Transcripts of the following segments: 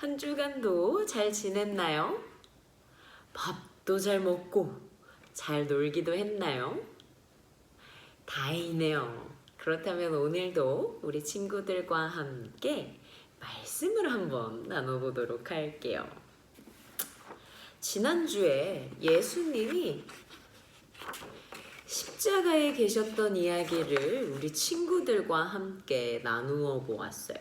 한 주간도 잘 지냈나요? 밥도 잘 먹고 잘 놀기도 했나요? 다행이네요. 그렇다면 오늘도 우리 친구들과 함께 말씀을 한번 나눠보도록 할게요. 지난주에 예수님이 십자가에 계셨던 이야기를 우리 친구들과 함께 나누어 보았어요.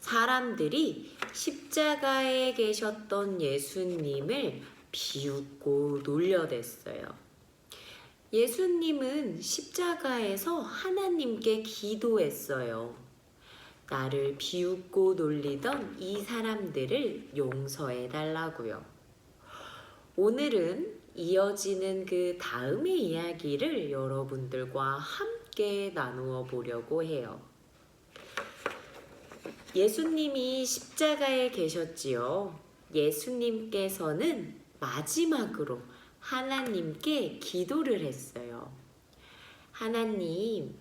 사람들이 십자가에 계셨던 예수님을 비웃고 놀려댔어요. 예수님은 십자가에서 하나님께 기도했어요. 나를 비웃고 놀리던 이 사람들을 용서해 달라고요. 오늘은 이어지는 그 다음의 이야기를 여러분들과 함께 나누어 보려고 해요. 예수님이 십자가에 계셨지요. 예수님께서는 마지막으로 하나님께 기도를 했어요. 하나님,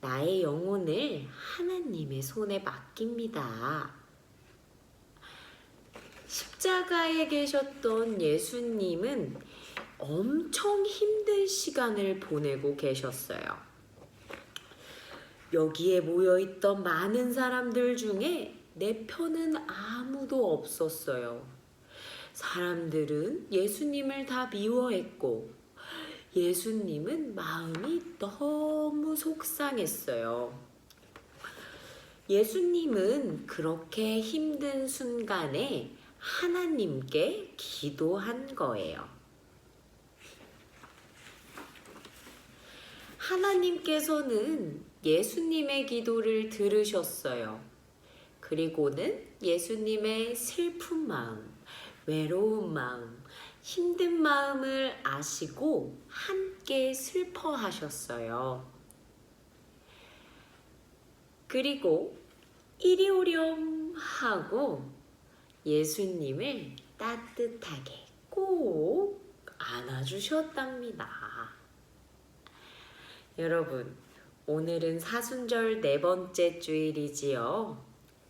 나의 영혼을 하나님의 손에 맡깁니다. 십자가에 계셨던 예수님은 엄청 힘든 시간을 보내고 계셨어요. 여기에 모여있던 많은 사람들 중에 내 편은 아무도 없었어요. 사람들은 예수님을 다 미워했고, 예수님은 마음이 너무 속상했어요. 예수님은 그렇게 힘든 순간에 하나님께 기도한 거예요. 하나님께서는 예수님의 기도를 들으셨어요. 그리고는 예수님의 슬픈 마음, 외로운 마음, 힘든 마음을 아시고 함께 슬퍼하셨어요. 그리고 이리 오렴 하고 예수님을 따뜻하게 꼭 안아주셨답니다. 여러분, 오늘은 사순절 네 번째 주일이지요.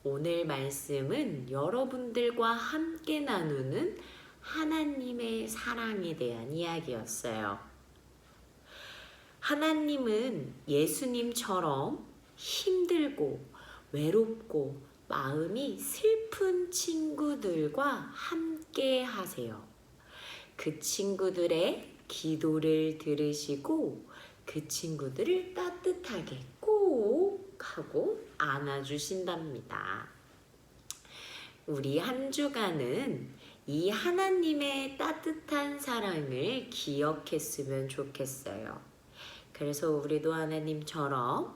오늘 말씀은 여러분들과 함께 나누는 하나님의 사랑에 대한 이야기였어요. 하나님은 예수님처럼 힘들고 외롭고 마음이 슬픈 친구들과 함께 하세요. 그 친구들의 기도를 들으시고 그 친구들을 따뜻하게 꼭 하고 안아주신답니다. 우리 한 주간은 이 하나님의 따뜻한 사랑을 기억했으면 좋겠어요. 그래서 우리도 하나님처럼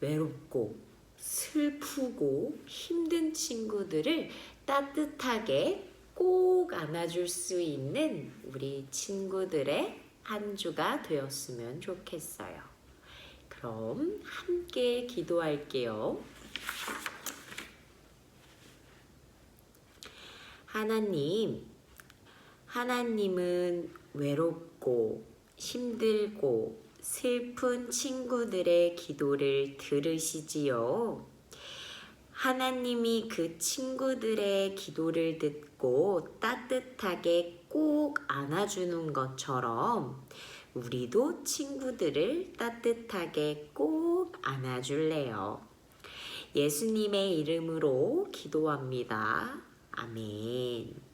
외롭고 슬프고 힘든 친구들을 따뜻하게 꼭 안아줄 수 있는 우리 친구들의 한 주가 되었으면 좋겠어요. 그럼 함께 기도할게요. 하나님, 하나님은 외롭고 힘들고 슬픈 친구들의 기도를 들으시지요. 하나님이 그 친구들의 기도를 듣고 따뜻하게 꼭 안아주는 것처럼 우리도 친구들을 따뜻하게 꼭 안아줄래요. 예수님의 이름으로 기도합니다. 아멘.